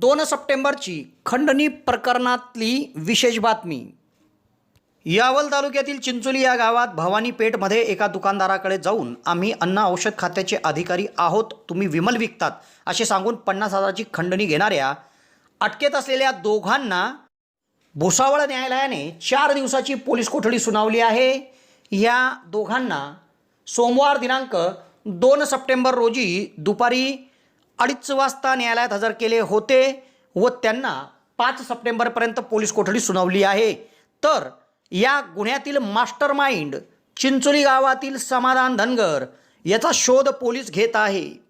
दोन सप्टेंबरची खंडणी प्रकरणातली विशेष बातमी. यावल तालुक्यातील चिंचोली या गावात भवानी पेठमध्ये एका दुकानदाराकडे जाऊन आम्ही अन्न औषध खात्याचे अधिकारी आहोत तुम्ही विमल विकतात असे सांगून पन्नास हजाराची खंडणी घेणाऱ्या अटकेत असलेल्या दोघांना भुसावळ न्यायालयाने चार दिवसाची पोलीस कोठडी सुनावली आहे. या दोघांना सोमवार दिनांक दोन सप्टेंबर रोजी दुपारी अडीच वाजता न्यायालयात हजर केले होते व त्यांना पाच सप्टेंबरपर्यंत पोलीस कोठडी सुनावली आहे. तर या गुन्ह्यातील मास्टर माइंड चिंचोली गावातील समाधान धनगर याचा शोध पोलीस घेत आहे.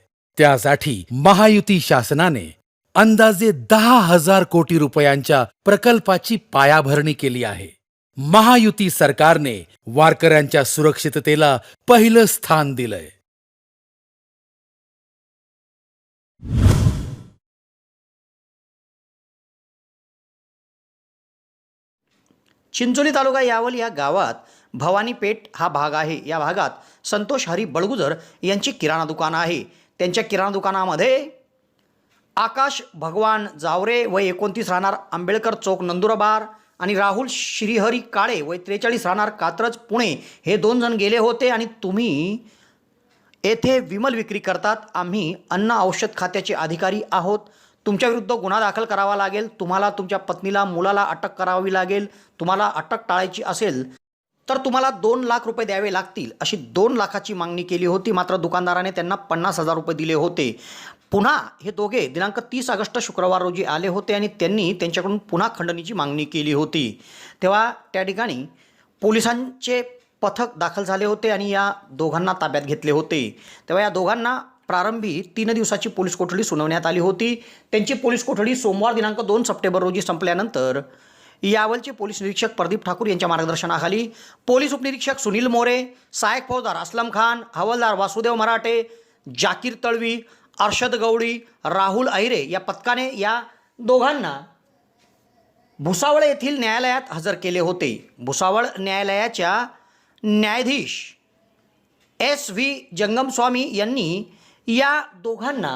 त्यासाठी महायुती शासनाने अंदाजे दहा हजार कोटी रुपयांच्या प्रकल्पाची पायाभरणी केली आहे. महायुती सरकारने वारकऱ्यांच्या सुरक्षिततेला पहिलं स्थान दिलंय. चिंचोली तालुका यावल या गावात भवानी पेठ हा भाग आहे. या भागात संतोष हरी बळगुजर यांची किराणा दुकान आहे. त्यांच्या किराणा दुकानामध्ये आकाश भगवान जावरे व एकोणतीस राहणार आंबेडकर चौक नंदुरबार आणि राहुल श्रीहरी काळे व त्रेचाळीस राहणार कात्रज पुणे. हे दोन जण गेले होते आणि तुम्ही येथे विमल विक्री करतात. आम्ही अन्न औषध खात्याचे अधिकारी आहोत. तुमच्या विरुद्ध गुन्हा दाखल करावा लागेल. तुम्हाला तुमच्या पत्नीला मुलाला अटक करावी लागेल. तुम्हाला अटक टाळायची असेल. तर तुम्हाला दोन लाख रुपये द्यावे लागतील अशी दोन लाखाची मागणी केली होती. मात्र दुकानदाराने त्यांना पन्नास हजार रुपये दिले होते. पुन्हा हे दोघे दिनांक तीस ऑगस्ट शुक्रवार रोजी आले होते आणि त्यांनी त्यांच्याकडून पुन्हा खंडणीची मागणी केली होती. तेव्हा त्या ठिकाणी पोलिसांचे पथक दाखल झाले होते आणि या दोघांना ताब्यात घेतले होते. तेव्हा या दोघांना प्रारंभी तीन दिवसाची पोलीस कोठडी सुनावण्यात आली होती. त्यांची पोलीस कोठडी सोमवार दिनांक दोन सप्टेंबर रोजी संपल्यानंतर यावलचे पोलीस निरीक्षक प्रदीप ठाकूर यांच्या मार्गदर्शनाखाली. पोलीस उपनिरीक्षक सुनील मोरे सहायक फौजदार असलम खान हवालदार वासुदेव मराठे जाकीर तळवी अर्षद गवळी राहुल अहिरे या पथकाने या दोघांना भुसावळ येथील न्यायालयात हजर केले होते. भुसावळ न्यायालयाच्या न्यायाधीश एस व्ही जंगमस्वामी यांनी या दोघांना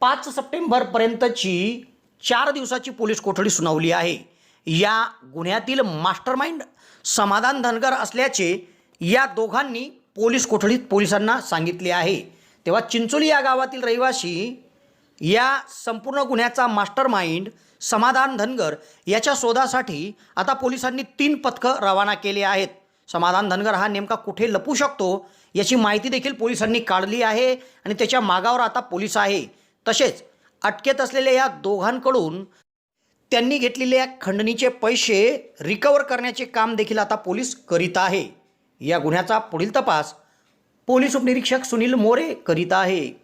पाच सप्टेंबरपर्यंतची चार दिवसाची पोलीस कोठडी सुनावली आहे. या गुन्ह्यातील मास्टरमाइंड समाधान धनगर असल्याचे या दोघांनी पोलीस कोठडीत पोलिसांना सांगितले आहे. तेव्हा चिंचोली या गावातील रहिवासी या संपूर्ण गुन्ह्याचा मास्टर माइंड समाधान धनगर याच्या शोधासाठी आता पोलिसांनी तीन पथकं रवाना केले आहेत. समाधान धनगर हा नेमका कुठे लपू शकतो याची माहिती देखील पोलिसांनी काढली आहे आणि त्याच्या मागावर आता पोलीस आहे. तसेच अटकेत असलेल्या या दोघांकडून त्यांनी घेतलेल्या खंडणीचे पैसे रिकवर करण्याचे काम देखील आता पोलीस करीत आहे. या गुन्ह्याचा पुढील तपास पोलीस उपनिरीक्षक सुनील मोरे करीत आहे.